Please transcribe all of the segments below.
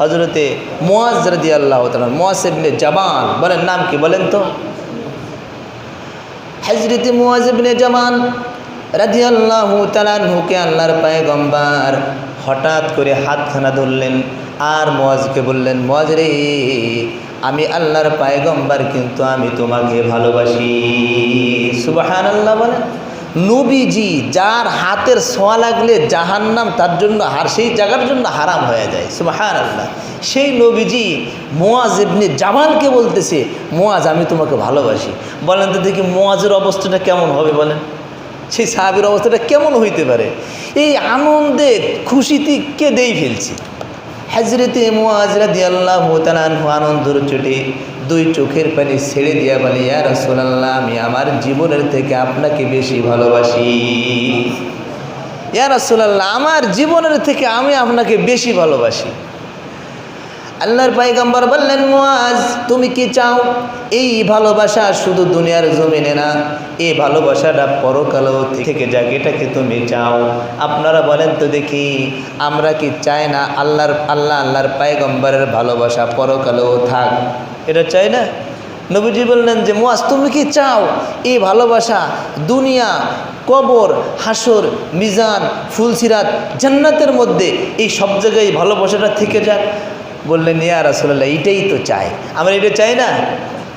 হজরতে মোয়াজ আল্লাহ তালান মোয়াজ জামান বলেন নাম কি বলেন তো? হজরতে মোয়াজ ইবনে জামান রাজি আল্লাহ তালানহুকে আল্লাহর পায়গম্বার হঠাৎ করে হাতখানা ধরলেন আর মোয়াজকে বললেন মোয়াজ রে, আমি আল্লাহর পায়গম্বার, কিন্তু আমি তোমাকে ভালোবাসি। সুবাহান আল্লাহ বলেন। নবীজি যার হাতের ছোঁয়া লাগলে জাহান্নাম তার জন্য হার, সেই জায়গার জন্য হারাম হয়ে যায়। সুবাহান আল্লাহ সেই নবীজি মোয়াজ ইবনে জামালকে বলতেছে মোয়াজ আমি তোমাকে ভালোবাসি। বলেন তো দেখি মোয়াজের অবস্থাটা কেমন হবে বলেন? সেই সাহাবির অবস্থাটা কেমন হইতে পারে? এই আনন্দে, খুশিতে কেঁদেই ফেলছি। হাজরতে মোয়াজরা দিয়াল্লাহ তালানহু আনন্দর চোটে দুই চোখের পানি ছেড়ে দিয়া বলে, ইয়া রাসূলুল্লাহ, আমি আমার জীবনের থেকে আপনাকে বেশি ভালোবাসি। ইয়া রাসূলুল্লাহ, আমার জীবনের থেকে আমি আপনাকে বেশি ভালোবাসি। আল্লাহর পাইগাম্বার বললেন মোয়াজ তুমি কি চাও? এই ভালোবাসা শুধু দুনিয়ার জমিনে না এই ভালোবাসাটা পরকালও থেকে যাক এটাকে তুমি চাও? আপনারা বলেন তো দেখি, আমরা কি চাই না আল্লাহর, আল্লাহ আল্লাহর পাইগম্বরের ভালোবাসা পরকালেও থাক? এটা চাই না? নবীজি বললেন যে মোয়াজ তুমি কি চাও? এই ভালোবাসা, দুনিয়া, কবর, হাসর, মিজান, ফুলসিরাত, জান্নাতের মধ্যে এই সব জায়গায় ভালোবাসাটা থেকে যাক? বললেন, ইয়া রাসুল্লাহ এইটাই তো চাই। আমরা এটা চাই না?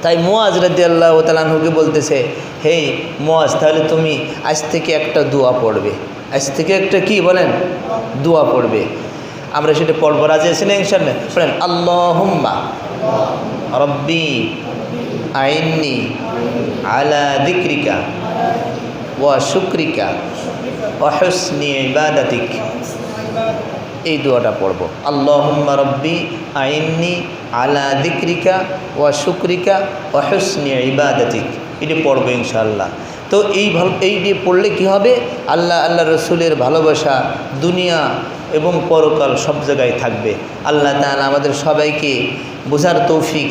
তাই মোয়াজ রাদি আল্লাহ তালাহুকে বলতেছে হে মোয়াজ তাহলে তুমি আজ থেকে একটা দোয়া পড়বে। আজ থেকে একটা কি বলেন? দোয়া পড়বে। আমরা সেটা পড়ব, রাজি আছি না ইনশাল্লাহ বলেন আল্লাহ রব্বি আইননি আলা দিক্রিকা ওয়া শুক্রিকা অহসনি ইবাদাতিক। এই দোয়াটা পড়ব। আল্লাহম্মা রব্বি আইননি আলা দিক্রিকা ওয়া শুক্রিকা ওয়া হুসনি ইবাদিক এটি পড়ব ইনশাল্লাহ তো এই ভালো দিয়ে পড়লে কি হবে? আল্লাহ আল্লাহ রসুলের ভালোবাসা দুনিয়া এবং পরকাল সব জায়গায় থাকবে। আল্লাহ তাহলে আমাদের সবাইকে বোঝার তৌফিক